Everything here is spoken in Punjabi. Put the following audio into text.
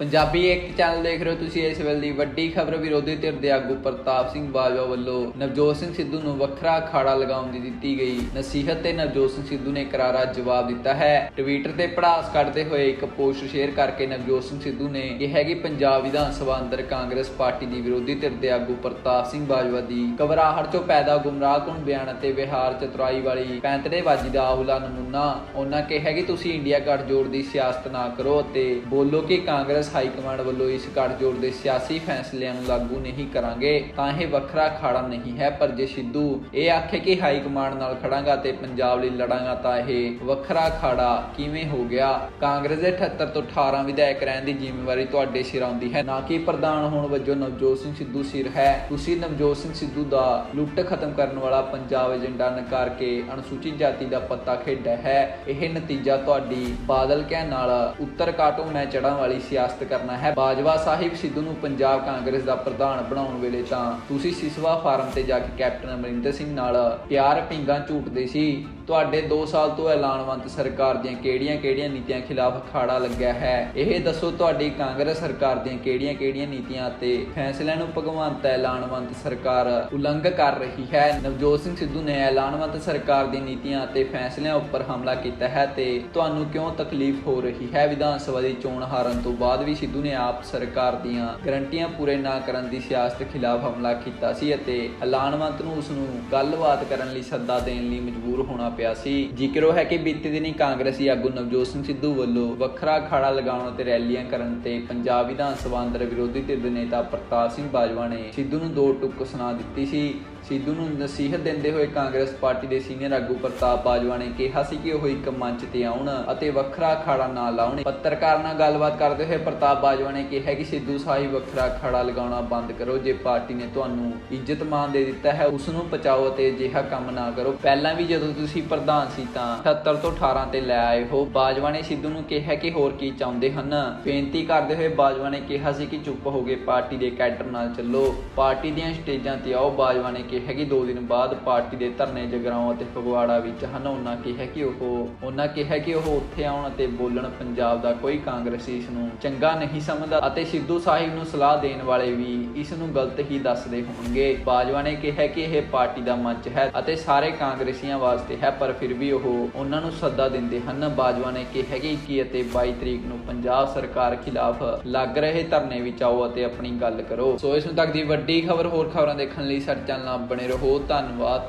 ਪੰਜਾਬੀ ਇੱਕ ਚੈਨਲ ਦੇਖ ਰਹੇ ਹੋ ਤੁਸੀਂ ਇਸ ਵੇਲੇ ਦੀ ਵੱਡੀ ਖਬਰ ਵਿਰੋਧੀ ਧਿਰ ਦੇ ਆਗੂ ਪ੍ਰਤਾਪ ਸਿੰਘ ਬਾਜਵਾ ਵੱਲੋਂ ਨਵਜੋਤ ਸਿੰਘ ਸਿੱਧੂ ਨੂੰ ਵੱਖਰਾ ਅਖਾੜਾ ਲਗਾਉਣ ਦੀ ਦਿੱਤੀ ਗਈ। ਨਸੀਹਤ ਤੇ ਨਵਜੋਤ ਸਿੰਘ ਸਿੱਧੂ ਨੇ ਕਰਾਰਾ ਜਵਾਬ ਦਿੱਤਾ ਹੈ। ਟਵਿੱਟਰ ਤੇ ਪੜਾਸ ਕੱਢਦੇ ਹੋਏ ਇੱਕ ਪੋਸਟ ਸ਼ੇਅਰ ਕਰਕੇ ਨਵਜੋਤ ਸਿੰਘ ਸਿੱਧੂ ਨੇ ਕਿਹਾ ਕਿ ਪੰਜਾਬ ਵਿਧਾਨ ਸਭਾ ਅੰਦਰ ਕਾਂਗਰਸ ਪਾਰਟੀ ਦੀ ਵਿਰੋਧੀ ਧਿਰ ਦੇ ਆਗੂ ਪ੍ਰਤਾਪ ਸਿੰਘ ਬਾਜਵਾ ਦੀ ਘਬਰਾਹਟ ਚੋਂ ਪੈਦਾ ਗੁੰਮਰਾਹਕੁਨ ਬਿਆਨ ਅਤੇ ਵਿਹਾਰ ਚਤੁਰਾਈ ਵਾਲੀ ਪੈਂਤੜੇਬਾਜ਼ੀ ਦਾ ਆਹੁਲਾ ਨਮੂਨਾ, ਉਹਨਾਂ ਕਿਹਾ ਕਿ ਤੁਸੀਂ ਇੰਡੀਆ ਗੱਠਜੋੜ ਦੀ ਸਿਆਸਤ ਨਾ ਕਰੋ ਅਤੇ ਬੋਲੋ ਕਿ ਕਾਂਗਰਸ ਹਾਈ ਕਮਾਂਡ ਵੱਲੋਂ ਇਸ ਗੱਠਜੋੜ ਦੇ ਸਿਆਸੀ ਫੈਸਲਿਆਂ ਨੂੰ ਲਾਗੂ ਨਹੀਂ ਕਰਾਂਗੇ, ਤਾਂ ਇਹ ਵੱਖਰਾ ਅਖਾੜਾ ਨਹੀਂ ਹੈ। ਪਰ ਜੇ ਸਿੱਧੂ ਇਹ ਆਖੇ ਕਿ ਹਾਈ ਕਮਾਂਡ ਨਾਲ ਖੜਾਂਗਾ ਤੇ ਪੰਜਾਬ ਲਈ ਲੜਾਂਗਾ, ਤਾਂ ਇਹ ਵੱਖਰਾ ਅਖਾੜਾ ਕਿਵੇਂ ਹੋ ਗਿਆ? ਕਾਂਗਰਸ ਦੇ 78 ਤੋਂ 18 ਵਿਧਾਇਕ ਰਹਿਣ ਦੀ ਜ਼ਿੰਮੇਵਾਰੀ ਤੁਹਾਡੇ ਸਿਰ ਆਉਂਦੀ ਹੈ, ਨਾ ਕਿ ਪ੍ਰਧਾਨ ਹੋਣ ਵਜੋਂ ਨਵਜੋਤ ਸਿੰਘ ਸਿੱਧੂ ਸਿਰ ਹੈ। ਤੁਸੀਂ ਨਵਜੋਤ ਸਿੰਘ ਸਿੱਧੂ ਦਾ ਲੁੱਟ ਖਤਮ ਕਰਨ ਵਾਲਾ ਪੰਜਾਬ ਏਜੰਡਾ ਨਕਾਰ ਕੇ ਅਨੁਸੂਚਿਤ ਜਾਤੀ ਦਾ ਪੱਤਾ ਖੇਡਿਆ ਹੈ। ਇਹ ਨਤੀਜਾ ਤੁਹਾਡੀ ਬਾਦਲ ਕਹਿਣ ਨਾਲ ਉੱਤਰ ਕਾਟੋ ਮੈਂ ਚੜਾਂ ਵਾਲੀ ਸਿਆਸਤ ਕਰਨਾ ਹੈ। ਬਾਜਵਾ ਸਾਹਿਬ ਸਿੱਧੂ ਨੂੰ ਪੰਜਾਬ ਕਾਂਗਰਸ ਦਾ ਪ੍ਰਧਾਨ ਬਣਾਉਣ ਵੇਲੇ ਤਾਂ ਤੁਸੀਂ ਸਿਸਵਾ ਫਾਰਮ ਤੇ ਜਾ ਕੇ ਕੈਪਟਨ ਅਮਰਿੰਦਰ ਸਿੰਘ ਨਾਲ ਪਿਆਰ ਪਿੰਗਾ ਝੂਟਦੇ ਸੀ। ਤੁਹਾਡੇ 2 ਸਾਲ ਤੋਂ ਐਲਾਨਵੰਤ ਸਰਕਾਰ ਦੀਆਂ ਕਿਹੜੀਆਂ-ਕਿਹੜੀਆਂ ਨੀਤੀਆਂ ਖਿਲਾਫ ਅਖਾੜਾ ਲੱਗਿਆ ਹੈ? ਇਹ ਦੱਸੋ ਤੁਹਾਡੀ ਕਾਂਗਰਸ ਸਰਕਾਰ ਦੀਆਂ ਕਿਹੜੀਆਂ-ਕਿਹੜੀਆਂ ਨੀਤੀਆਂ ਅਤੇ ਫੈਸਲਿਆਂ ਨੂੰ ਭਗਵੰਤ ਐਲਾਨਵੰਤ ਸਰਕਾਰ ਉਲੰਘ ਕਰ ਰਹੀ ਹੈ? ਨਵਜੋਤ ਸਿੰਘ ਸਿੱਧੂ ਨੇ ਐਲਾਨਵੰਤ ਸਰਕਾਰ ਦੀਆਂ ਨੀਤੀਆਂ ਅਤੇ ਫੈਸਲਿਆਂ ਉੱਪਰ ਹਮਲਾ ਕੀਤਾ ਹੈ ਤੇ ਤੁਹਾਨੂੰ ਕਿਉਂ ਤਕਲੀਫ ਹੋ ਰਹੀ ਹੈ? ਵਿਧਾਨ ਸਭਾ ਦੀ ਚੋਣ ਹਾਰਨ ਤੋਂ ਬਾਅਦ ਵੀ ਸਿੱਧੂ ਨੇ ਆਪ ਸਰਕਾਰ ਦੀਆਂ ਗਰੰਟੀਆਂ ਪੂਰੇ ਨਾ ਕਰਨ ਦੀ ਸਿਆਸਤ ਖਿਲਾਫ ਹਮਲਾ ਕੀਤਾ ਸੀ ਅਤੇ ਐਲਾਨਵੰਤ ਨੂੰ ਉਸ ਨੂੰ ਗੱਲਬਾਤ ਕਰਨ ਲਈ ਸੱਦਾ ਦੇਣ ਲਈ ਮਜਬੂਰ ਹੋਣਾ ਪਿਆ ਸੀ। ਜ਼ਿਕਰੋ ਹੈ ਕਿ ਬੀਤੇ ਦਿਨੀ ਕਾਂਗਰਸੀ ਆਗੂ ਨਵਜੋਤ ਸਿੰਘ ਸਿੱਧੂ ਵੱਲੋਂ ਵੱਖਰਾ ਅਖਾੜਾ ਲਗਾਉਣ ਅਤੇ ਰੈਲੀਆਂ ਕਰਨ ਤੇ ਪੰਜਾਬ ਵਿਧਾਨ ਸਭਾ ਅੰਦਰ ਵਿਰੋਧੀ ਧਿਰ ਦੇ ਨੇਤਾ ਪ੍ਰਤਾਪ ਸਿੰਘ ਬਾਜਵਾ ਨੇ ਸਿੱਧੂ ਨੂੰ ਦੋ ਟੁੱਕ ਸੁਣਾ ਦਿੱਤੀ ਸੀ। ਸਿੱਧੂ ਨੂੰ ਨਸੀਹਤ ਦਿੰਦੇ ਹੋਏ ਕਾਂਗਰਸ ਪਾਰਟੀ ਦੇ ਸੀਨੀਅਰ ਆਗੂ ਪ੍ਰਤਾਪ ਬਾਜਵਾ ਨੇ ਕਿਹਾ ਸੀ ਕਿ ਉਹ ਇੱਕ ਮੰਚ ਤੇ ਆਉਣ ਅਤੇ ਵੱਖਰਾ ਖਾੜਾ ਨਾ ਲਾਉਣ। ਪੱਤਰਕਾਰ ਨਾਲ ਗੱਲਬਾਤ ਕਰਦੇ ਹੋਏ ਪ੍ਰਤਾਪ ਬਾਜਵਾ ਨੇ ਕਿਹਾ ਕਿ ਸਿੱਧੂ ਸਾਹਿਬ ਵੱਖਰਾ ਅਖਾੜਾ ਲਗਾਉਣਾ ਬੰਦ ਕਰੋ, ਜੇ ਪਾਰਟੀ ਨੇ ਤੁਹਾਨੂੰ ਇੱਜ਼ਤ ਮਾਨ ਦੇ ਦਿੱਤਾ ਹੈ ਉਸ ਨੂੰ ਪਚਾਓ ਅਤੇ ਅਜਿਹਾ ਕੰਮ ਨਾ ਕਰੋ। ਪਹਿਲਾਂ ਵੀ ਜਦੋਂ ਤੁਸੀਂ ਪ੍ਰਧਾਨ ਸੀ ਤਾਂ 78 ਤੋਂ 18 ਤੇ ਲੈ ਆਏ ਹੋ। ਬਾਜਵਾ ਨੇ ਸਿੱਧੂ ਨੂੰ ਕਿਹਾ ਕਿ ਹੋਰ ਕੀ ਚਾਹੁੰਦੇ ਹਨ। ਬੇਨਤੀ ਕਰਦੇ ਹੋਏ ਬਾਜਵਾ ਨੇ ਕਿਹਾ ਸੀ ਕਿ ਚੁੱਪ ਹੋ ਗਏ ਪਾਰਟੀ ਦੇ ਕੈਡਰ ਨਾਲ ਚੱਲੋ। ਪਾਰਟੀ ਦੀਆਂ ਸਟੇਜਾਂ ਤੇ ਆਓ। ਬਾਜਵਾ ਨੇ ਕਿਹਾ ਕਿ 2 ਦਿਨ ਬਾਅਦ ਪਾਰਟੀ ਦੇ ਧਰਨੇ ਜਗਰਾਉਂ ਅਤੇ ਫਗਵਾੜਾ ਵਿੱਚ ਹਨ। ਉਹਨਾਂ ਕਿਹਾ ਕਿ ਉਹ ਉਹਨਾਂ ਕਿਹਾ ਕਿ ਉਹ ਉੱਥੇ ਆਉਣ ਅਤੇ ਬੋਲਣ ਪੰਜਾਬ ਦਾ ਕੋਈ ਕਾਂਗਰਸੀ ਇਸ ਨੂੰ ਚੰਗਾ ਨਹੀਂ ਸਮਝਦਾ ਅਤੇ ਸਿੱਧੂ ਸਾਹਿਬ ਨੂੰ ਸਲਾਹ ਦੇਣ ਵਾਲੇ ਵੀ ਇਸ ਨੂੰ ਗਲਤ ਹੀ ਦੱਸਦੇ ਹੋਣਗੇ। ਬਾਜਵਾ ਨੇ ਕਿਹਾ ਕਿ ਇਹ ਪਾਰਟੀ ਦਾ ਮੰਚ ਹੈ ਅਤੇ ਸਾਰੇ ਕਾਂਗਰਸੀਆਂ ਵਾਸਤੇ ਹੈ, ਪਰ ਫਿਰ ਵੀ ਉਹ ਉਹਨਾਂ ਨੂੰ ਸੱਦਾ ਦਿੰਦੇ ਹਨ। ਬਾਜਵਾ ਨੇ ਕਿਹਾ ਕਿ 21 ਅਤੇ 22 ਤਰੀਕ ਨੂੰ ਪੰਜਾਬ ਸਰਕਾਰ ਖਿਲਾਫ ਲੱਗ ਰਹੇ ਧਰਨੇ ਵਿੱਚ ਆਓ ਅਤੇ ਆਪਣੀ ਗੱਲ ਕਰੋ। ਸੋ ਇਸ ਨੂੰ ਤੱਕ ਦੀ ਵੱਡੀ ਖਬਰ ਹੋਰ ਖਬਰਾਂ ਦੇਖਣ ਲਈ ਸਾਡੇ ਚੈਨਲ ਨਾਲ ਬਣੇ ਰਹੋ। ਧੰਨਵਾਦ।